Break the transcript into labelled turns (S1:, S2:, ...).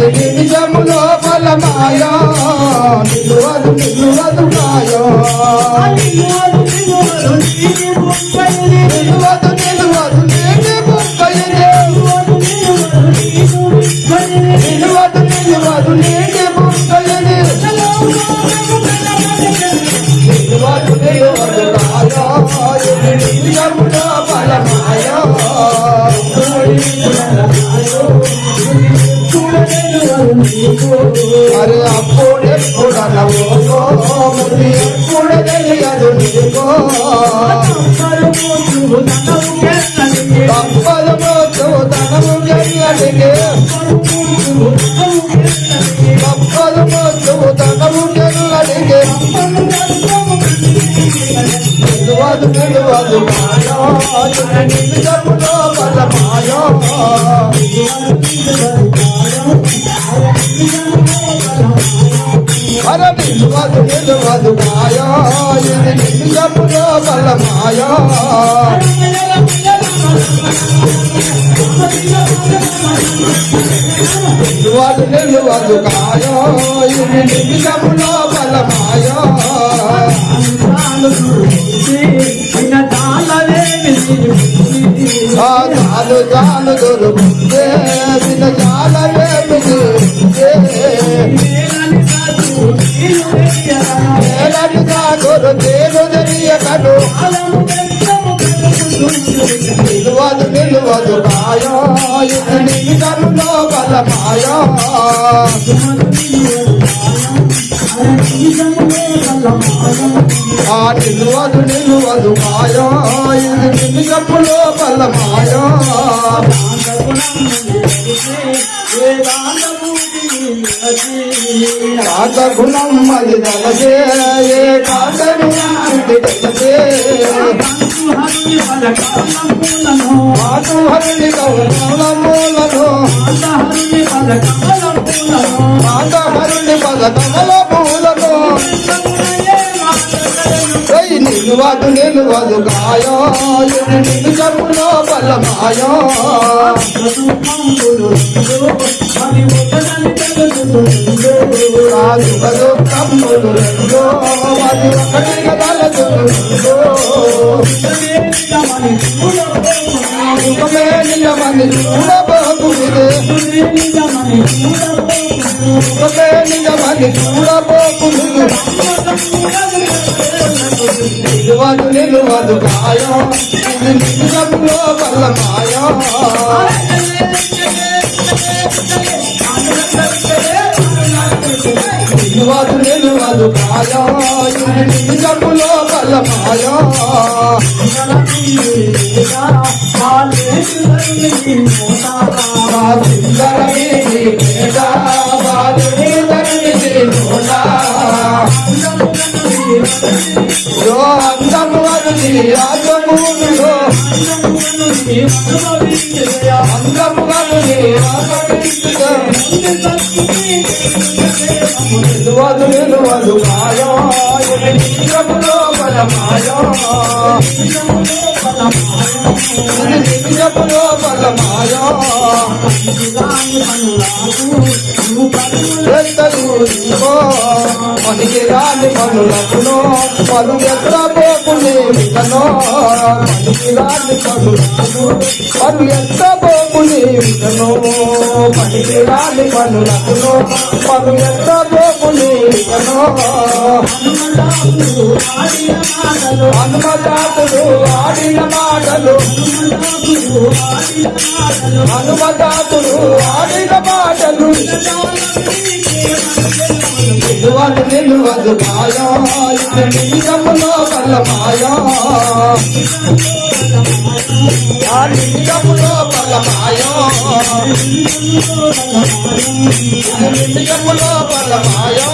S1: ఇది నిజములో బలమాయా నిలువదు నిలువదు మాయా నిలువదు నిలువదు నీటి ముప్పైదే నిలువదు నిలువదు నీటి ముప్పైదే నిలువదు నిలువదు మాయా ఇది నిజములో బలమాయా అరే అప్పుడెప్పుడనవో ముని ఎప్పుడు తెలియదు నీకో తప్పదు మోచు ధనము గెల్లడిగే తప్పదు మోచు ధనము గెల్లడిగే నిలువదు నిలువదు మాయా నిజములో బలమాయా అర నిజములో బలమాయా. నిలువదు నిలువదు కాయా ఇది నిజములో బలమాయా. చాలు చాలు దొరుకుతే విన చాలవేమి ఏలని సాగురు తేలు తెలియకను నిలువదు నిలువదు కాయా ఇది నిజములో బలమాయా. ఆ నిలువదు నిలువదు మాయా. ఇది నిజములో బలమాయా. కాక గుణం అది తలసే ఏ హరిని కౌల మూలను మాత హరుని నిలువదు నిలువదు కాయా ఇది నిజములో బలమాయా రాజు కదో కమ్ములు రెండో అది ఒకటి కదలదు సుఖమే నిజమని నిజమని చూడబోకునిదే నిలువదు నిలువదు గాయం. ఇది నిజంలో వల్ల మాయా. నిలువదు నిలువదు కాయా ఇది నిజంలో వల్ల మాయా. మా నిలువదు నిలువదు మాయా నిజములో బలమాయా ఇది నిజములో బలమాయా ఎత్తగూరుకో పనికి రాని పలు ఎక్కడ విధనో? ఎంత రాని పనులకు పలు ఎక్కడ పోకునే విధనో? పనికి రాని పనులకును పలు ఎక్కడ పోకునే హనుమదాతుడు ఆడిన మాటలు. హనుమదాతుడు ఆడిన మాటలు. నిలువదు నిలువదు మాయా ఇది నిజములో వల్ల మాయా. నిజములో వల్ల మాయా. నిజములో వల్ల మాయా.